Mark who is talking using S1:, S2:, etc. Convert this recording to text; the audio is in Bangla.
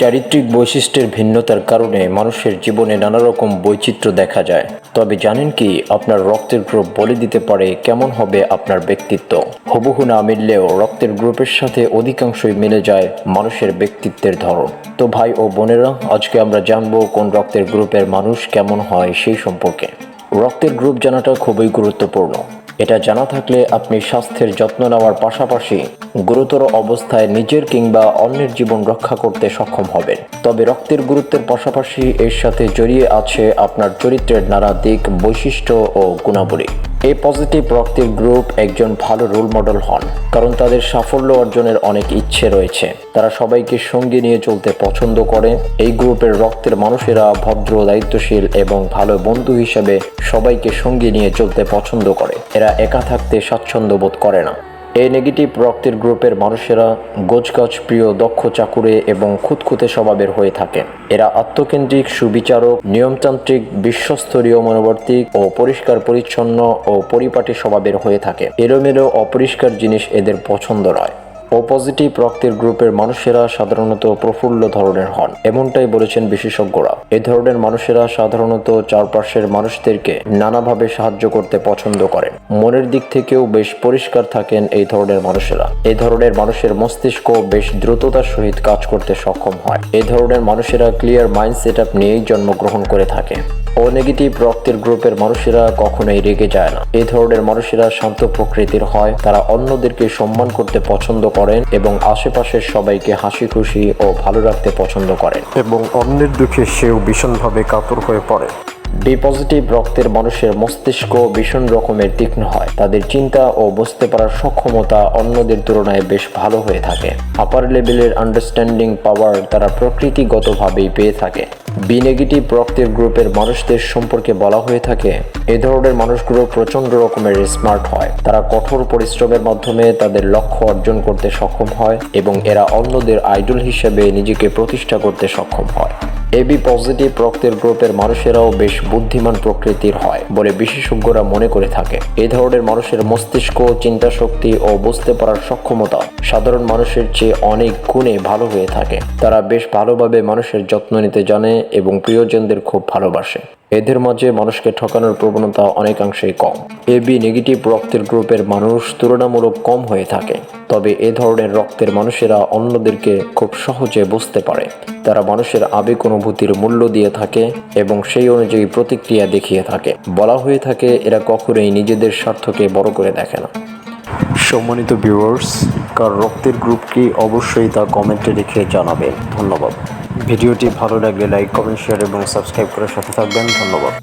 S1: চারিত্রিক বৈশিষ্ট্যের ভিন্নতার কারণে মানুষের জীবনে নানা রকম বৈচিত্র্য দেখা যায়। তবে জানেন কি, আপনার রক্তের গ্রুপ বলে দিতে পারে কেমন হবে আপনার ব্যক্তিত্ব। হুবহু না মিললেও রক্তের গ্রুপের সাথে অধিকাংশই মিলে যায় মানুষের ব্যক্তিত্বের ধরন। তো ভাই ও বোনেরা, আজকে আমরা জানব কোন রক্তের গ্রুপের মানুষ কেমন হয় সেই সম্পর্কে। রক্তের গ্রুপ জানাটা খুবই গুরুত্বপূর্ণ। এটা জানা থাকলে আপনি স্বাস্থ্যের যত্ন নেওয়ার পাশাপাশি গুরুতর অবস্থায় নিজের কিংবা অন্যের জীবন রক্ষা করতে সক্ষম হবেন। তবে রক্তের গুরুত্বের পাশাপাশি এর সাথে জড়িয়ে আছে আপনার চরিত্রের নানা দিক, বৈশিষ্ট্য ও গুণাবলী। এই পজিটিভ রক্তের গ্রুপ একজন ভালো রোল মডেল হন, কারণ তাদের সাফল্য অর্জনের অনেক ইচ্ছে রয়েছে। তারা সবাইকে সঙ্গে নিয়ে চলতে পছন্দ করে। এই গ্রুপের রক্তের মানুষেরা ভদ্র, দায়িত্বশীল এবং ভালো বন্ধু হিসেবে সবাইকে সঙ্গে নিয়ে চলতে পছন্দ করে। এরা একা থাকতে স্বাচ্ছন্দ্য বোধ করে না। এই নেগেটিভ রক্তের গ্রুপের মানুষেরা গোছগাছ, প্রিয়, দক্ষ চাকুরে এবং খুঁতখুঁতে স্বভাবের হয়ে থাকে। এরা আত্মকেন্দ্রিক, সুবিচারক, নিয়মতান্ত্রিক, বিশ্বস্তরীয় মনোবর্তিক ও পরিষ্কার পরিচ্ছন্ন ও পরিপাটি স্বভাবের হয়ে থাকে। এলোমেলো, অপরিষ্কার জিনিস এদের পছন্দ নয়। ও পজিটিভ রক্তের গ্রুপের মানুষেরা সাধারণত প্রফুল্ল ধরনের হন, এমনটাই বলেছেন বিশেষজ্ঞরা। এই ধরনের মানুষেরা সাধারণত চারপাশের মানুষদেরকে নানাভাবে সাহায্য করতে পছন্দ করেন। মনের দিক থেকেও বেশ পরিষ্কার থাকেন এই ধরনের মানুষেরা। এই ধরনের মানুষের মস্তিষ্ক বেশ দ্রুততার সহিত কাজ করতে সক্ষম হয়। এ ধরনের মানুষেরা ক্লিয়ার মাইন্ড সেট আপ নিয়েই জন্মগ্রহণ করে থাকে। ও নেগেটিভ রক্তের গ্রুপের মানুষেরা কখনোই রেগে যায় না। এই ধরনের মানুষেরা শান্ত প্রকৃতির হয় তারা অন্যদেরকে সম্মান করতে পছন্দ করেন এবং আশেপাশের সবাইকে হাসি খুশি ও ভালো রাখতে পছন্দ করেন।
S2: এবং অন্যের দুঃখে সেও ভীষণভাবে কাতর হয়ে পড়ে।
S1: ডি পজিটিভ রক্তের মানুষের মস্তিষ্ক ভীষণ রকমের তীক্ষ্ণ হয়। তাদের চিন্তা ও বুঝতে পারার সক্ষমতা অন্যদের তুলনায় বেশ ভালো হয়ে থাকে। আপার লেভেলের আন্ডারস্ট্যান্ডিং পাওয়ার তারা প্রকৃতিগতভাবেই পেয়ে থাকে। বি নেগেটিভ রক্তের গ্রুপের মানুষদের সম্পর্কে বলা হয়ে থাকে। এ ধরনের মানুষগুলো প্রচণ্ড রকমের স্মার্ট হয়। তারা কঠোর পরিশ্রমের মাধ্যমে তাদের লক্ষ্য অর্জন করতে সক্ষম হয় এবং এরা অন্যদের আইডল হিসেবে নিজেকে প্রতিষ্ঠা করতে সক্ষম হয়। এবি পজিটিভ রক্তের গ্রুপের মানুষেরাও বেশ বুদ্ধিমান প্রকৃতির হয় বলে বিশেষজ্ঞরা মনে করে থাকে। এ ধরনের মানুষের মস্তিষ্ক চিন্তা শক্তি ও বুঝতে পারার সক্ষমতা সাধারণ মানুষের চেয়ে অনেক গুণে ভালো হয়ে থাকে। তারা বেশ ভালোভাবে মানুষের যত্ন নিতে জানে এবং প্রিয়জনদের খুব ভালোবাসে। এদের মাঝে মানুষকে ঠকানোর প্রবণতা অনেকাংশেই কম। এ বি নেগেটিভ রক্তের গ্রুপের মানুষ তুলনামূলক কম হয়ে থাকে। তবে এ ধরনের রক্তের মানুষেরা অন্যদেরকে খুব সহজে বুঝতে পারে। তারা মানুষের আবেগ অনুভূতির মূল্য দিয়ে থাকে এবং সেই অনুযায়ী প্রতিক্রিয়া দেখিয়ে থাকে। বলা হয়ে থাকে, এরা কখনোই নিজেদের স্বার্থকে বড় করে দেখে না।
S2: সম্মানিত ভিউয়ার্স, কার রক্তের গ্রুপ কি অবশ্যই তা কমেন্টে লিখে জানাবেন। ধন্যবাদ। ভিডিওটি ভালো লাগলে লাইক কমেন্ট শেয়ার এবং সাবস্ক্রাইব করার সাথে থাকবেন। ধন্যবাদ।